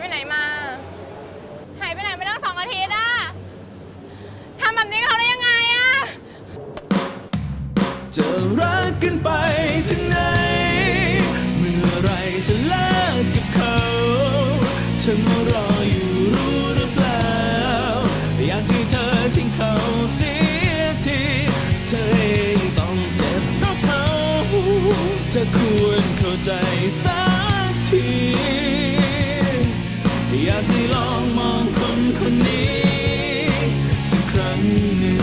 ไปไหนมา หายไปไหนไปตั้งสองอาทิตย์อะทำแบบนี้กับเราได้ยังไงอะจะรักกันไปถึงไหน เมื่อไรจะเลิกกับเขา ฉันรออยู่รู้หรือเปล่า อยากให้เธอทิ้งเขาเสียที เธอเองต้องเจ็บเพราะเขา เธอควรเข้าใจสักที อยากให้ลองมองคนคนนี้ สักครั้งหนึ่ง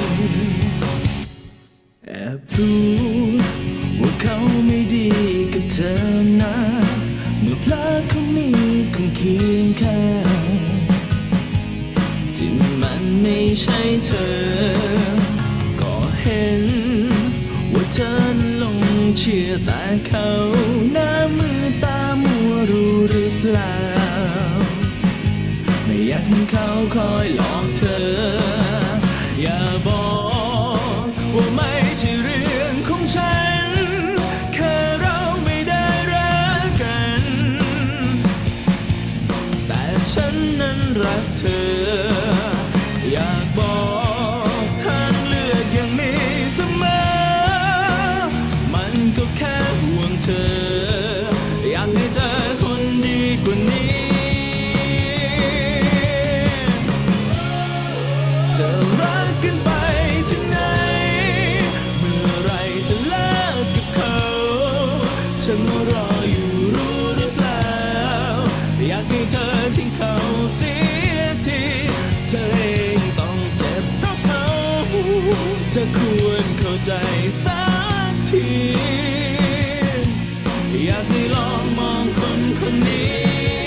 แอบรู้ว่าเขาไม่ดีกับเธอนะเมื่อพลาดเขามีคนเคียงข้างที่มันไม่ใช่เธอ ก็เห็น ว่าเธอลงเชื่อแต่เขาหน้ามือตามัวรู้หรือเปล่า เห็นเขาคอยหลอกเธอ อย่าบอกว่าไม่ใช่เรื่องของฉัน แค่เราไม่ได้รักกัน แต่ฉันนั้นรักเธอ อยากบอก อยากให้เธอทิ้งเขาเสียทีเธอเองต้องเจ็บเพราะเขาเธอควรเข้าใจสักทีอยากให้ลองมองคนคนนี้